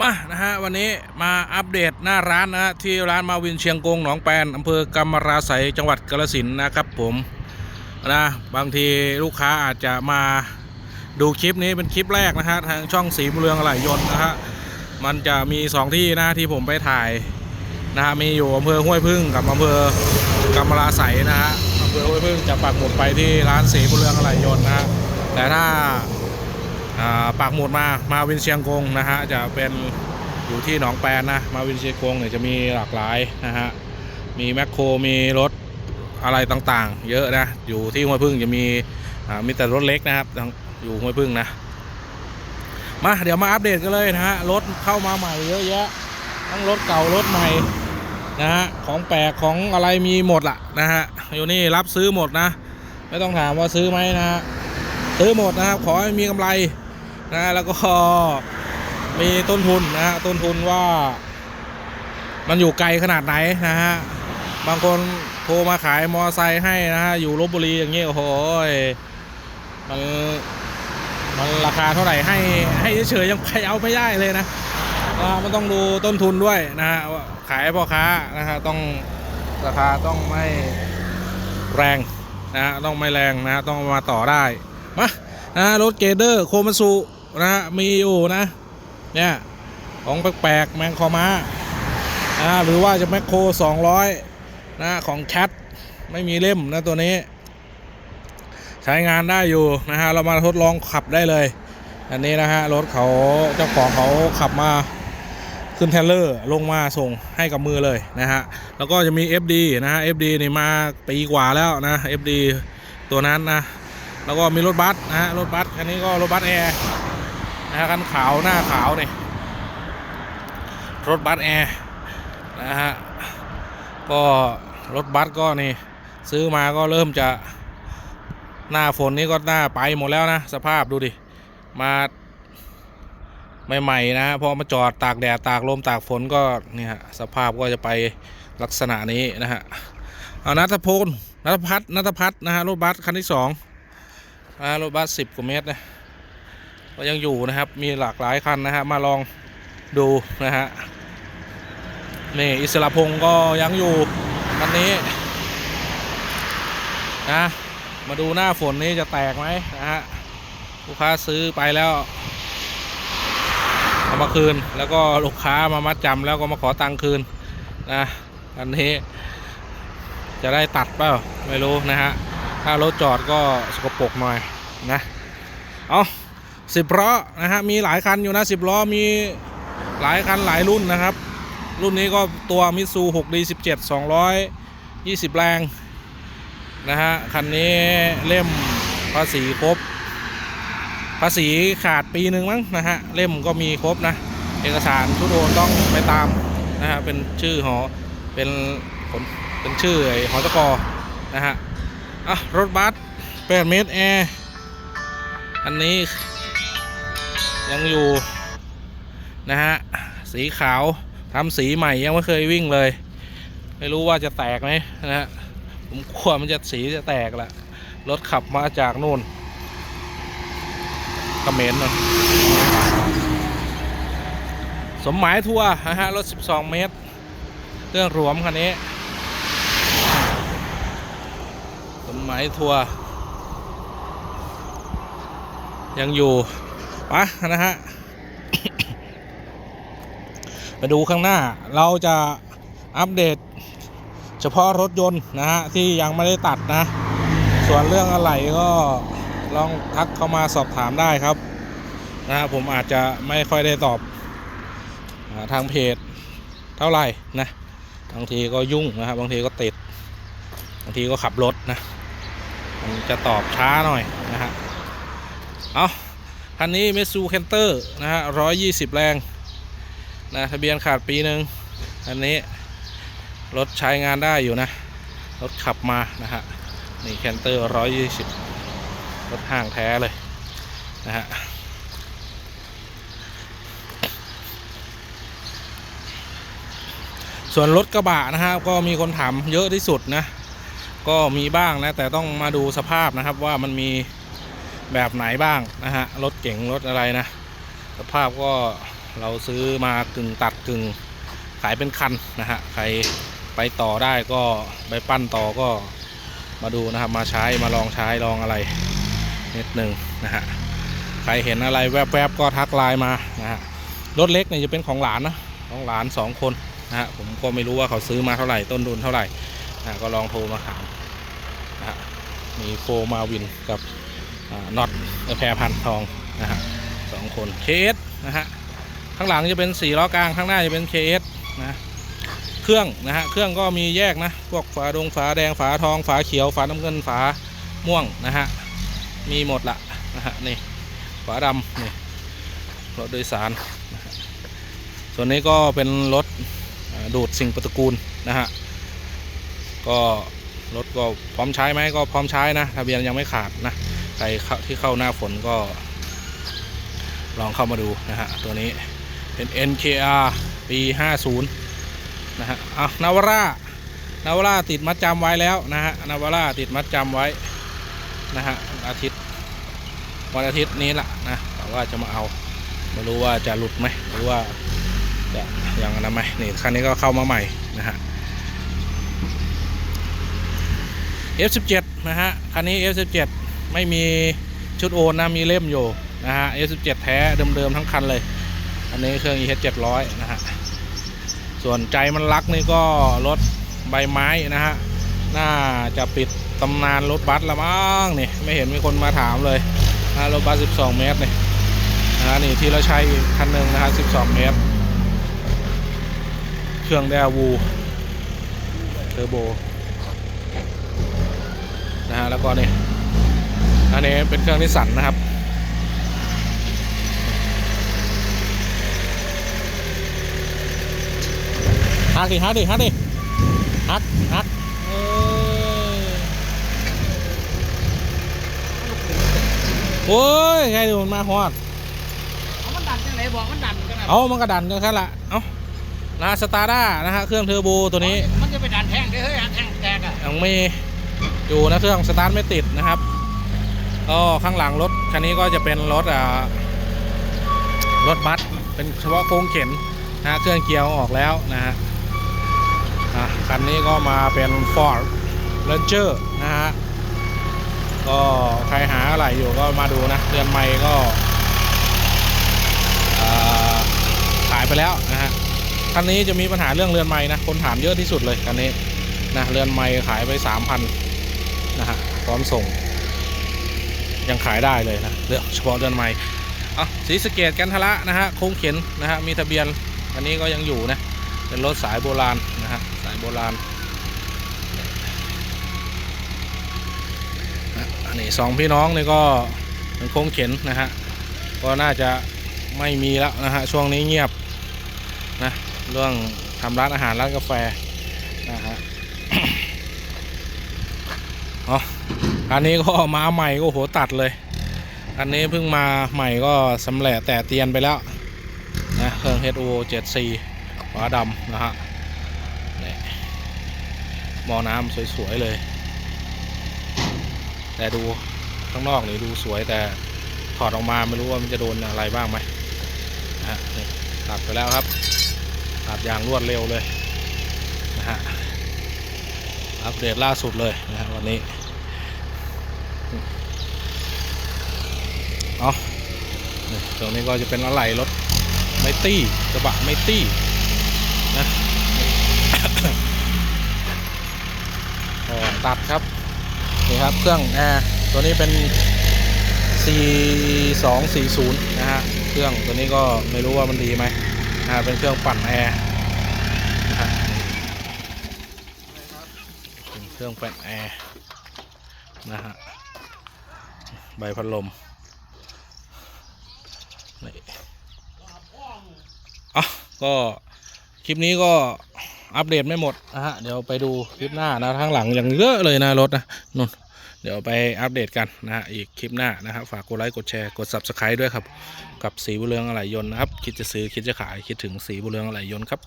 มานะฮะวันนี้มาอัปเดตหน้าร้านนะฮะที่ร้านมาวินเชียงกงหนองแปนอำเภอกำมะราไสยจังหวัดกาฬสินธุ์นะครับผมนะบางทีลูกค้าอาจจะมาดูคลิปนี้เป็นคลิปแรกนะฮะทางช่องสีบุเรืองไหลยนต์นะฮะมันจะมีสองที่นะที่ผมไปถ่ายนะฮะมีอยู่อำเภอห้วยพึ่งกับอำเภอกำมะราไสยนะฮะอำเภอห้วยพึ่งจะปักหมุดไปที่ร้านสีบุเรืองไหลยนต์นะฮะแต่ถ้า ปากหมุดมามาวินเชียงกงนะฮะจะเป็นอยู่ที่หนองแปนนะมาวินเชียงกงเนี่ยจะมีหลากหลายนะฮะมีแมคโครมีรถอะไรต่างๆ เยอะนะอยู่ที่ห้วยพึ่งจะมีมีแต่รถเล็กนะครับอยู่ห้วยพึ่งนะมาเดี๋ยวมาอัปเดตกันเลยนะฮะรถเข้ามาใหม่เยอะแยะทั้งรถเก่ารถใหม่นะฮะของแปลกของอะไรมีหมดละนะฮะอยู่นี่รับซื้อหมดนะ ไม่ต้องถามว่าซื้อไหมนะฮะซื้อหมดนะครับขอให้มีกำไร นะแล้วก็มีต้นทุนนะฮะต้นทุนว่า มันอยู่ไกลขนาดไหนนะฮะบางคนโทรมาขายมอไซค์ให้นะฮะอยู่ลบบุรีอย่างเงี้ยโอ้โหมันมันราคาเท่าไหร่ให้ให้เฉยยังไปเอาไม่ได้เลยนะนะมันต้องดูต้นทุนด้วยนะฮะขายพ่อค้านะฮะต้องราคาต้องไม่แรงนะฮะต้องไม่แรงนะฮะต้องมาต่อได้มานะรถเกเดอร์โคมาสุ นะมีอยู่นะ เนี่ย ของแปลกๆแมงคอมานะหรือว่าจะแมคโคร200 นะของแคทไม่มีเล่มนะตัวนี้ ใช้งานได้อยู่นะฮะเรามาทดลองขับได้เลย อันนี้นะฮะรถเขาเจ้าของเขาขับมาขึ้นเทรเลอร์ลงมาส่งให้กับมือเลยนะฮะ แล้วก็จะมี FD นะฮะ FD นี่มาปีกว่าแล้วนะ FD ตัวนั้นนะ แล้วก็มีรถบัสนะฮะรถบัสคันนี้ก็รถบัสแอร์ นะคันขาวหน้าขาวเนี่ยรถบัสแอร์นะฮะก็รถบัสก็นี่ซื้อมาก็เริ่มจะหน้าฝนนี่ก็หน้าไปหมดแล้วนะสภาพดูดิมาใหม่ๆนะพอมาจอดตากแดดตากลมตากฝนก็เนี่ยสภาพก็จะไปลักษณะนี้นะฮะเอานัทพลนัทพัฒนัทพัฒน์นะฮะรถบัสคันที่สองนะรถบัสสิบกว่าเมตรนะ ก็ยังอยู่นะครับ มีหลากหลายคันนะฮะมาลองดูนะฮะนี่อิสระพงศ์ก็ยังอยู่คันนี้นะมาดูหน้าฝนนี้จะแตกไหมนะฮะลูกค้าซื้อไปแล้วเอามาคืนแล้วก็ลูกค้ามามัดจำแล้วก็มาขอตังค์คืนนะอันนี้ จะได้ตัดเปล่าไม่รู้นะฮะถ้ารถจอดก็สกปรกหน่อยนะเอา สิบล้อนะฮะมีหลายคันอยู่นะสิบล้อมีหลายคันหลายรุ่นนะครับ รุ่นนี้ก็ตัวมิซู 6D 17 220แรงนะฮะคันนี้เล่มภาษีครบ ภาษีขาดปีหนึ่งมั้งนะฮะเล่มก็มีครบนะ เอกสารชุดโอนต้องไปตามนะฮะเป็นชื่อหอเป็นผลเป็นชื่อไอ้หอจกนะฮะอะรถบัส8เมตรแอร์อันนี้ ยังอยู่นะฮะสีขาวทำสีใหม่ยังไม่เคยวิ่งเลย ไม่รู้ว่าจะแตกไหมนะฮะผมกลัวมันจะสีจะแตกแหละรถขับมาจากนู่นกระเมรนะสมหมายทัวร์นะฮะรถ 12 เมตรเครื่องรวมคันนี้ สมหมายทัวร์ยังอยู่ ปะนะฮะมาดูข้างหน้า เราจะอัปเดต เฉพาะรถยนต์นะฮะที่ยังไม่ได้ตัดนะ ส่วนเรื่องอะไรก็ลองทักเข้ามาสอบถามได้ครับนะฮะผมอาจจะไม่ค่อยได้ตอบทางเพจเท่าไหร่นะบางทีก็ยุ่งนะครับบางทีก็ติดบางทีก็ขับรถนะมันจะตอบช้าหน่อยนะฮะเอา คันนี้เมซูเคนเตอร์นะฮะร้อยยี่สิบแรงนะทะเบียนขาดปีหนึ่งอันนี้ รถใช้งานได้อยู่นะ รถขับมานะฮะนี่เคนเตอร์ร้อยยี่สิบรถห้างแท้เลยนะฮะส่วนรถกระบะนะฮะก็มีคนถามเยอะที่สุดนะ ก็มีบ้างนะ แต่ต้องมาดูสภาพนะครับว่ามันมี แบบไหนบ้างนะฮะรถเก๋งรถอะไรนะ สภาพก็เราซื้อมากึ่งตัดกึ่งขายเป็นคันนะฮะใครไปต่อได้ก็ไปปั้นต่อก็มาดูนะครับมาใช้มาลองใช้ลองอะไรนิดหนึ่งนะฮะใครเห็นอะไรแวบๆก็ทักไลน์มานะฮะรถเล็กเนี่ยจะเป็นของหลานนะของหลานสองคนนะฮะผมก็ไม่รู้ว่าเขาซื้อมาเท่าไหร่ต้นทุนเท่าไหร่นะก็ลองโทรมาถามนะฮะมีโฟมาวินกับ น็อตแพรพันทองนะฮะสองคนเคสนะฮะข้างหลังจะเป็นสี่ล้อกลางข้างหน้าจะเป็น KS นะเครื่องนะฮะเครื่องก็มีแยกนะพวกฝาดงฝาแดงฝาทองฝาเขียวฝาน้ำเงินฝาม่วงนะฮะมีหมดละนะฮะนี่ฝาดำนี่รถโดยสารนะฮะส่วนนี้ก็เป็นรถดูดสิ่งปฏิกูลนะฮะก็รถก็พร้อมใช้ไหมก็พร้อมใช้นะทะเบียนยังไม่ขาดนะ ใครที่เข้าหน้าฝนก็ ลองเข้ามาดูนะฮะ ตัวนี้เป็น NKR ปี 50 นะฮะอะนาวาร่านาวาร่าติดมัดจำไว้แล้วนะฮะนาวาร่าติดมัดจำไว้ นะฮะอาทิตย์วันอาทิตย์นี้แหละนะแต่ว่าจะมาเอาไม่รู้ว่าจะหลุดไหมหรือว่าจะยังนะไหมนี่คันนี้ก็เข้ามาใหม่นะฮะ F17 นะฮะ คันนี้ F17 ไม่มีชุดโอนนะมีเล่มอยู่นะฮะ F17 แท้เดิมๆทั้งคันเลย อันนี้เครื่อง EH 700นะฮะ ส่วนใจมันรักนี่ก็รถใบไม้นะฮะ น่าจะปิดตำนานรถบัสละมั้งนี่ไม่เห็นมีคนมาถามเลยนะรถบัส 12 เมตรนี่นะฮะนี่ที่เราใช้คันหนึ่งนะฮะ 12 เมตร เครื่องแดวูเทอร์โบนะฮะแล้วก็นี่ อันนี้เป็นเครื่องนิสสันนะครับ ฮักดิฮักดิฮักดิฮักฮักเอ้ยโอ้ยใครดูมันมาฮอดเอามันดันจังไหนบอกมันดันกันนะเอามันกระดันกันครับละเอานะสตาร์ด้านะฮะเครื่องเทอร์โบตัวนี้ มันจะไปดันแท่งได้เฮ้ยอันแท่งแตกอะยังไม่อยู่นะเครื่องสตาร์ทไม่ติดนะครับ ก็ข้างหลังรถคันนี้ก็จะเป็นรถอ่ารถบัสเป็นเฉพาะโค้งเข็นนะฮะเครื่องเกียร์ออกแล้วนะฮะคันนี้ก็มาเป็น Ford Ranger นะฮะก็ใครหาอะไรอยู่ก็มาดูนะเรือนไม้ก็ขายไปแล้วนะฮะคันนี้จะมีปัญหาเรื่องเรือนไม้นะคนถามเยอะที่สุดเลยคันนี้นะเรือนไม้ขายไปสามพันนะฮะพร้อมส่ง ยังขายได้เลยนะเรื่องเฉพาะเรือนไม้อะสีสเกตกันทละนะฮะโค้งเข็นนะฮะมีทะเบียนอันนี้ก็ยังอยู่นะเป็นรถสายโบราณนะฮะสายโบราณอันนี้สองพี่น้องนี่ก็เป็นโค้งเข็นนะฮะก็น่าจะไม่มีแล้วนะฮะช่วงนี้เงียบนะเรื่องทำร้านอาหารร้านกาแฟนะฮะอ๋อ อันนี้ก็มาใหม่ก็โหตัดเลย อันนี้เพิ่งมาใหม่ก็สำแหละแต่เตียนไปแล้วนะเครื่อง HO 74ฝาดำนะฮะนี่มอน้ำสวยๆเลย แต่ดูข้างนอกนี่ดูสวยแต่ถอดออกมาไม่รู้ว่ามันจะโดนอะไรบ้างไหมนะฮะนี่ตัดไปแล้วครับตัดอย่างรวดเร็วเลยนะฮะอัปเดตล่าสุดเลยนะฮะวันนี้ เอาตรงนี้ก็จะเป็นอะไหล่รถไมตี้กระบะไมตี้นะอ๋อตัดครับนี่ครับ เครื่องแอร์ตัวนี้เป็น 4240 นะฮะ เครื่องตัวนี้ก็ไม่รู้ว่ามันดีไหมนะฮะ เป็นเครื่องปั่นแอร์นะฮะเป็นเครื่องปั่นแอร์นะฮะ ใบพัดลมนี่อะก็คลิปนี้ก็อัปเดตไม่หมดนะฮะเดี๋ยวไปดูคลิปหน้านะข้างหลังอย่างเยอะเลยนะรถนะนู่นเดี๋ยวไปอัปเดตกันนะฮะอีกคลิปหน้านะครับฝากกดไลค์กดแชร์กด subscribe ด้วยครับ กับสีบุเรืองอะไหล่ยนต์นะครับ คิดจะซื้อคิดจะขายคิดถึงสีบุเรืองอะไหล่ยนต์ครับ